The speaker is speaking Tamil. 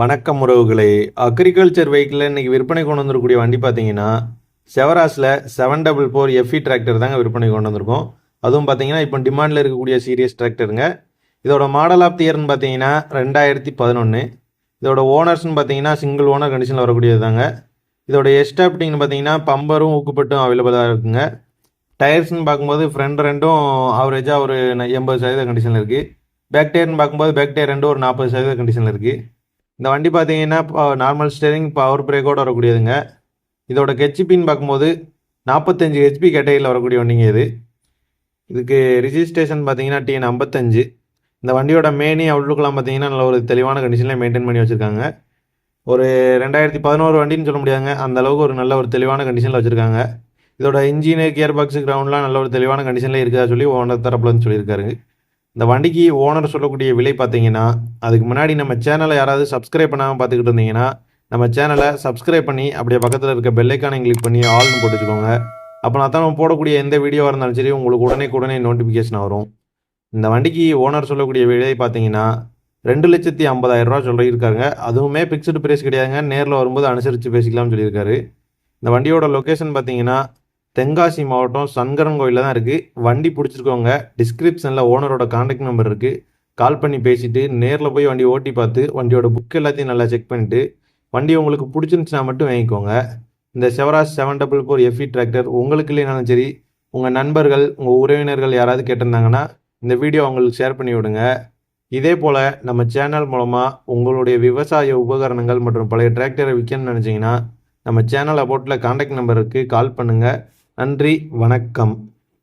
வணக்கம் உறவுகளே. அக்ரிகல்ச்சர் வெஹிக்கிளில் இன்றைக்கி விற்பனை கொண்டு வந்துருக்கூடிய வண்டி பார்த்தீங்கன்னா செவராஸில் seven double four FE tractor தாங்க விற்பனை கொண்டு வந்திருக்கோம். அதுவும் பார்த்தீங்கன்னா இப்போ டிமாண்டில் இருக்கக்கூடிய சீரியஸ் டிராக்டருங்க இதோட மாடல் ஆஃப் இயர்னு பார்த்தீங்கன்னா ரெண்டாயிரத்தி பதினொன்று இதோட ஓனர்ஸ்னு பார்த்தீங்கன்னா சிங்கிள் ஓனர் கண்டிஷனில் வரக்கூடியது தாங்க. இதோட எஸ்டாப்டிங்னு பார்த்தீங்கன்னா பம்பரும் ஊக்குப்பட்டும் அவைலபிளாக இருக்குங்க. டயர்ஸ்னு பார்க்கும்போது ஃப்ரண்ட் ரெண்டும் ஆவரேஜாக ஒரு எண்பது சதவீத கண்டிஷனில் இருக்குது பேக் டயர்னு பார்க்கும்போது பேக் டயர் ரெண்டும் ஒரு நாற்பது சதவீத கண்டிஷனில் இருக்குது இந்த வண்டி பார்த்தீங்கன்னா நார்மல் ஸ்டேரிங் பவர் பிரேக்கோட வரக்கூடியதுங்க. இதோட ஹெச்பின்னு பார்க்கும்போது நாற்பத்தஞ்சு ஹெச்பி கேட்டகரியில் வரக்கூடிய வண்டிங்க இது. இதுக்கு ரிஜிஸ்ட்ரேஷன் பார்த்தீங்கன்னா டிஎன் ஐம்பத்தஞ்சு இந்த வண்டியோட மேனி அவுட்லுக்கெலாம் பார்த்தீங்கன்னா நல்ல ஒரு தெளிவான கண்டிஷனில் மெயின்டைன் பண்ணி வச்சுருக்காங்க. ஒரு ரெண்டாயிரத்தி பதினோரு வண்டின்னு சொல்ல முடியாதுங்க. அந்த அளவுக்கு ஒரு நல்ல ஒரு தெளிவான கண்டிஷனில் வச்சுருக்காங்க. இதோட இன்ஜினு கியர் பாக்ஸு கிரவுண்ட்லாம் நல்ல ஒரு தெளிவான கண்டிஷனில் இருக்கா சொல்லி ஓனர் தரப்புலன்னு இருந்து சொல்லியிருக்காரு. இந்த வண்டிக்கு ஓனர் சொல்லக்கூடிய விலை பார்த்தீங்கன்னா அதுக்கு முன்னாடி நம்ம சேனலை யாராவது சப்ஸ்கிரைப் பண்ணாமல் பார்த்துக்கிட்டு இருந்தீங்கன்னா நம்ம சேனலை சப்ஸ்கிரைப் பண்ணி அப்படியே பக்கத்தில் இருக்க பெல்லைக்கானை கிளிக் பண்ணி ஆல்னு போட்டு வச்சுக்கோங்க அப்போ நான் தான் போடக்கூடிய எந்த வீடியோவாக இருந்தாலும் சரி உங்களுக்கு உடனே உடனே நோட்டிஃபிகேஷன் வரும். இந்த வண்டிக்கு ஓனர் சொல்லக்கூடிய விலை பார்த்தீங்கன்னா ரெண்டு லட்சத்தி ஐம்பதாயிரம் ரூபா சொல்லியிருக்காங்க அதுவுமே ஃபிக்ஸ்டு ப்ரைஸ் கிடையாதுங்க. நேரில் வரும்போது அனுசரித்து பேசிக்கலாம்னு சொல்லியிருக்காரு. இந்த வண்டியோட லொக்கேஷன் பார்த்தீங்கன்னா தென்காசி மாவட்டம் சங்கரன் கோயிலில் தான் இருக்குது வண்டி பிடிச்சிருக்கவங்க டிஸ்கிரிப்ஷனில் ஓனரோட காண்டாக்ட் நம்பர் இருக்குது கால் பண்ணி பேசிவிட்டு நேரில் போய் வண்டி ஓட்டி பார்த்து வண்டியோட புக் எல்லாத்தையும் நல்லா செக் பண்ணிவிட்டு வண்டி உங்களுக்கு பிடிச்சிருந்துச்சுன்னா மட்டும் வாங்கிக்கோங்க. இந்த Swaraj seven double four FE tractor உங்களுக்கு இல்லைனாலும் சரி உங்கள் நண்பர்கள் உங்கள் உறவினர்கள் யாராவது கேட்டிருந்தாங்கன்னா இந்த வீடியோ அவங்களுக்கு ஷேர் பண்ணி விடுங்க. இதே போல் நம்ம சேனல் மூலமாக உங்களுடைய விவசாய உபகரணங்கள் மற்றும் பழைய டிராக்டரை விற்கணும்னு நினச்சிங்கன்னா நம்ம சேனல் அப்போட்டில் காண்டாக்ட் நம்பருக்கு கால் பண்ணுங்கள் நன்றி வணக்கம்.